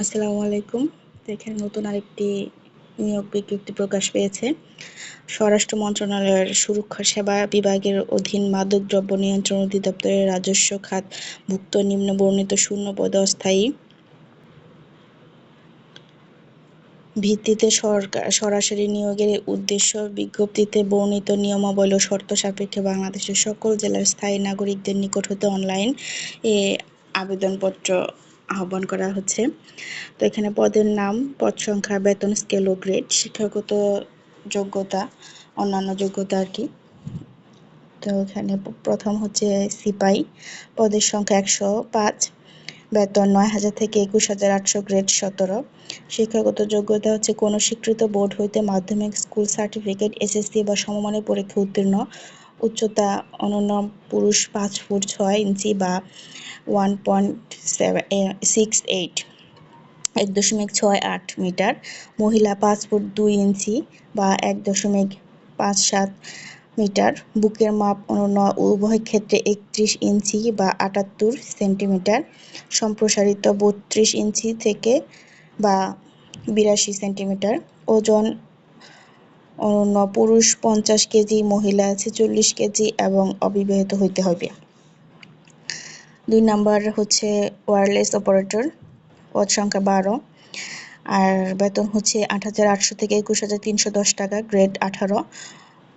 আসসালামু আলাইকুম। এখানে নতুন আরেকটি নিয়োগ বিজ্ঞপ্তি প্রকাশ পেয়েছে। স্বরাষ্ট্র মন্ত্রণালয়ের সুরক্ষা সেবা বিভাগের অধীন মাদকদ্রব্য নিয়ন্ত্রণ অধিদপ্তরের রাজস্ব খাত ভুক্ত নিম্ন বর্ণিত শূন্য পদে অস্থায়ী। ভিত্তিতে সরকার, সরাসরি নিয়োগের উদ্দেশ্য বিজ্ঞপ্তিতে বর্ণিত নিয়মাবলী ও শর্ত সাপেক্ষে বাংলাদেশের সকল জেলার স্থায়ী নাগরিকদের নিকট হতে অনলাইন এ আবেদনপত্র আহ্বান করা হচ্ছে। তো এখানে পদের নাম, পদ সংখ্যা, বেতন স্কেল ও গ্রেড শিক্ষাগত যোগ্যতা, অন্যান্য যোগ্যতা আর কি। তো এখানে প্রথম হচ্ছে সিপাই, পদের সংখ্যা একশো পাঁচ, বেতন নয় হাজার থেকে একুশ হাজার আটশো গ্রেড সতেরো। শিক্ষাগত যোগ্যতা হচ্ছে কোনো স্বীকৃত বোর্ড হইতে মাধ্যমিক স্কুল সার্টিফিকেট এসএসসি বা সমমানের পরীক্ষা উত্তীর্ণ উচ্চতা অনন্য পুরুষ পাঁচ ফুট ছয় ইঞ্চি বা one point seven six eight এক দশমিক ছয় আট মিটার। মহিলা পাঁচ ফুট দুই ইঞ্চি বা এক দশমিক পাঁচ সাত মিটার। বুকের মাপ অনন্য, উভয় ক্ষেত্রে একত্রিশ ইঞ্চি বা আটাত্তর সেন্টিমিটার। সম্প্রসারিত বত্রিশ ইঞ্চি থেকে বা বিরাশি সেন্টিমিটার। ওজন পুরুষ পঞ্চাশ কেজি, মহিলা ছেচল্লিশ কেজি এবং অবিবাহিত হইতে হবে দুই নাম্বার হচ্ছে ওয়্যারলেস অপারেটর পদ সংখ্যা বারো। আর বেতন হচ্ছে আট হাজার আটশো থেকে একুশ হাজার তিনশো দশ টাকা গ্রেড আঠারো।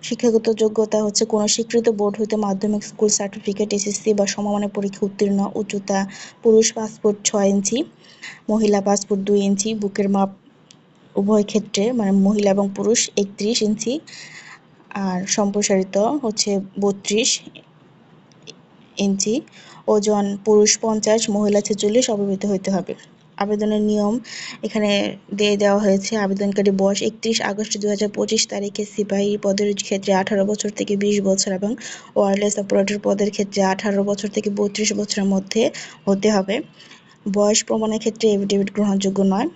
শিক্ষাগত যোগ্যতা হচ্ছে কোনো স্বীকৃত বোর্ড হইতে মাধ্যমিক স্কুল সার্টিফিকেট এসএসসি বা সমমানের পরীক্ষা উত্তীর্ণ, উচ্চতা পুরুষ পাসপোর্ট ছয় ইঞ্চি, মহিলা পাসপোর্ট দুই ইঞ্চি, বুকের মাপ উভয় ক্ষেত্রে মানে মহিলা এবং পুরুষ, একত্রিশ ইঞ্চি। আর সম্প্রসারিত হচ্ছে বত্রিশ ইঞ্চি। ওজন পুরুষ পঞ্চাশ, মহিলা ছেচল্লিশ অবিবাহিত হইতে হবে। আবেদনের নিয়ম এখানে দিয়ে দেওয়া হয়েছে। আবেদনকারী বয়স একত্রিশ আগস্ট দু হাজার পঁচিশ তারিখে সিপাহী পদের ক্ষেত্রে আঠারো বছর থেকে বিশ বছর এবং ওয়ারলেস অপারেটর পদের ক্ষেত্রে আঠারো বছর থেকে বত্রিশ বছরের মধ্যে হতে হবে। বয়স প্রমাণের ক্ষেত্রে এফিডেভিট গ্রহণযোগ্য নয়।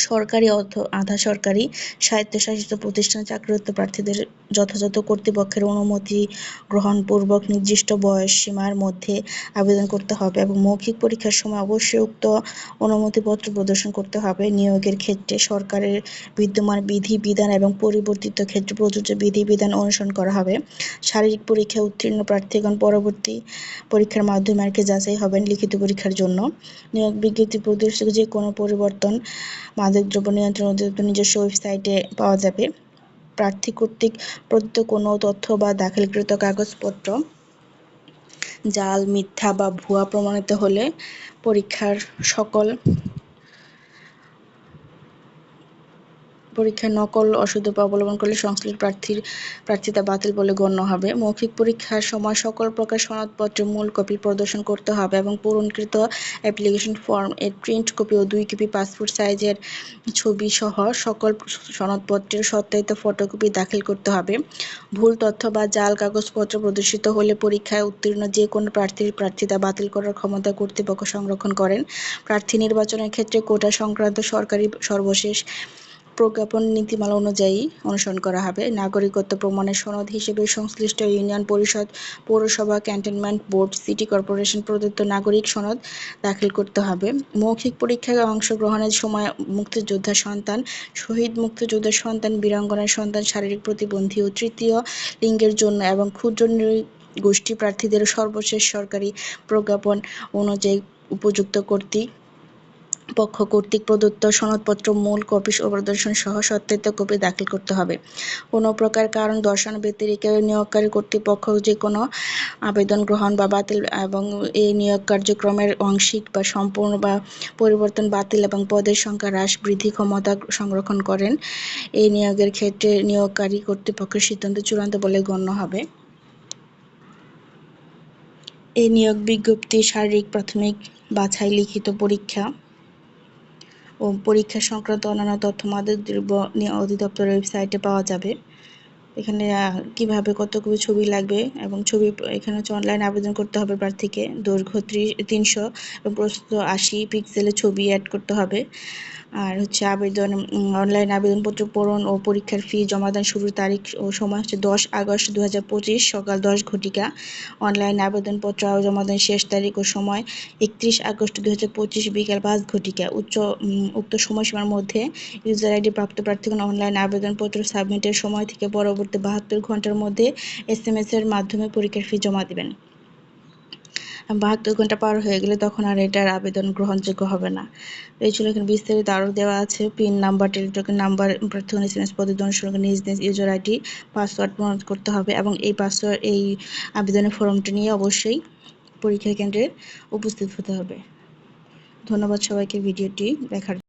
সরকারি আধা সরকারি স্বায়ত্তশাসিত প্রতিষ্ঠানে চাকরিরত প্রার্থীদের যথাযথ কর্তৃপক্ষের অনুমতি গ্রহণপূর্বক নির্দিষ্ট বয়স সীমার মধ্যে আবেদন করতে হবে এবং মৌখিক পরীক্ষার সময় অবশ্যই উক্ত অনুমতিপত্র প্রদর্শন করতে হবে। নিয়োগের ক্ষেত্রে সরকারের বিদ্যমান বিধি বিধান এবং পরিবর্তিত ক্ষেত্রে প্রযোজ্য বিধি বিধান অনুসরণ করা হবে। শারীরিক পরীক্ষায় উত্তীর্ণ প্রার্থীগণ পরবর্তী পরীক্ষার মাধ্যমে আর কি যাচাই হবেন লিখিত পরীক্ষার জন্য। নিয়োগ বিজ্ঞপ্তি প্রদর্শিত যে কোনো পরিবর্তন মাদকদ্রব্য নিয়ন্ত্রণ অধিদপ্তর নিজস্ব ওয়েবসাইটে পাওয়া যাবে। প্রার্থী কর্তৃক প্রদত্ত কোনো তথ্য বা দাখিলকৃত কাগজপত্র, জাল, মিথ্যা বা ভুয়া প্রমাণিত হলে পরীক্ষার সকল পরীক্ষায় নকল অসুদূপ অবলম্বন করলে সংশ্লিষ্ট প্রার্থীর প্রার্থিতা বাতিল বলে গণ্য হবে। মৌখিক পরীক্ষার সময় সকল প্রকার সনদপত্রের মূল কপি প্রদর্শন করতে হবে এবং পূরণকৃত অ্যাপ্লিকেশন ফর্ম এর প্রিন্ট কপি ও দুই কপি পাসপোর্ট সাইজের ছবি সহ সকল সনদপত্রের সত্যায়িত ফটোকপি দাখিল করতে হবে। ভুল তথ্য বা জাল কাগজপত্র প্রদর্শিত হলে পরীক্ষায় উত্তীর্ণ যে কোনো প্রার্থীর প্রার্থিতা বাতিল করার ক্ষমতা কর্তৃপক্ষ সংরক্ষণ করেন। প্রার্থী নির্বাচনের ক্ষেত্রে কোটা সংক্রান্ত সরকারি সর্বশেষ প্রজ্ঞাপন নীতিমালা অনুযায়ী অনুসরণ করা হবে। নাগরিকত্ব প্রমাণের সনদ হিসেবে সংশ্লিষ্ট ইউনিয়ন পরিষদ, পৌরসভা, ক্যান্টনমেন্ট বোর্ড, সিটি কর্পোরেশন প্রদত্ত নাগরিক সনদ দাখিল করতে হবে। মৌখিক পরীক্ষায় অংশগ্রহণের সময় মুক্তিযোদ্ধা সন্তান, শহীদ মুক্তিযোদ্ধার সন্তান, বীরাঙ্গনার সন্তান, শারীরিক প্রতিবন্ধী ও তৃতীয় লিঙ্গের জন্য এবং ক্ষুদ্র গোষ্ঠী প্রার্থীদের সর্বশেষ সরকারি প্রজ্ঞাপন অনুযায়ী উপযুক্ত কর্তৃক পক্ষ কর্তৃক প্রদত্ত সনদপত্র মূল কপি প্রদর্শন সহ সত্যায়িত কপি দাখিল করতে হবে। কোনো প্রকার কারণ দর্শান ব্যতিরেকে নিয়োগকারী কর্তৃপক্ষ যে কোনো আবেদন গ্রহণ বা বাতিল এবং এই নিয়োগ কার্যক্রমের আংশিক বা সম্পূর্ণ বা পরিবর্তন বাতিল এবং পদের সংখ্যা হ্রাস, বৃদ্ধি ক্ষমতা সংরক্ষণ করেন এই নিয়োগের ক্ষেত্রে নিয়োগকারী কর্তৃপক্ষের সিদ্ধান্ত চূড়ান্ত বলে গণ্য হবে। এই নিয়োগ বিজ্ঞপ্তি শারীরিক, প্রাথমিক, বাছাই, লিখিত পরীক্ষা ও পরীক্ষা সংক্রান্ত অন্যান্য তথ্য মাদকদ্রব্য অধিদপ্তরের ওয়েবসাইটে পাওয়া যাবে। এখানে কীভাবে কতগুলো ছবি লাগবে এবং ছবি, এখানে হচ্ছে অনলাইন আবেদন করতে হবে প্রার্থীকে। দৈর্ঘ্য ত্রিশ, তিনশো এবং প্রস্তুত আশি পিক্সেলের ছবি অ্যাড করতে হবে। আর হচ্ছে আবেদন অনলাইন আবেদনপত্র পূরণ ও পরীক্ষার ফি জমাদান শুরুর তারিখ ও সময় হচ্ছে দশ আগস্ট দু হাজার পঁচিশ সকাল দশ ঘটিকা। অনলাইন আবেদনপত্র জমাদান শেষ তারিখ ও সময় একত্রিশ আগস্ট দু হাজার পঁচিশ বিকাল পাঁচ ঘটিকা। উচ্চ উক্ত সময়সীমার মধ্যে ইউজার আইডি প্রাপ্ত প্রার্থীগণ অনলাইন আবেদনপত্র সাবমিটের সময় থেকে পরবর্তী বাহাত্তর ঘণ্টার মধ্যে এস এর মাধ্যমে পরীক্ষার ফি জমা দিবেন। বাহাত্তর ঘণ্টা পার হয়ে গেলে তখন আর এটার আবেদন গ্রহণযোগ্য হবে না। এই ছিল এখানে বিস্তারিত আরও দেওয়া আছে। পিন নাম্বার টেলিটকের নাম্বার প্রার্থী এস পদ্ধতি অনুসরণ নিজ নিজ ইউজার আইডি পাসওয়ার্ড পূরণ করতে হবে এবং এই পাসওয়ার্ড এই আবেদনের ফর্মটি নিয়ে অবশ্যই পরীক্ষা কেন্দ্রে উপস্থিত হতে হবে। ধন্যবাদ সবাইকে, ভিডিওটি দেখার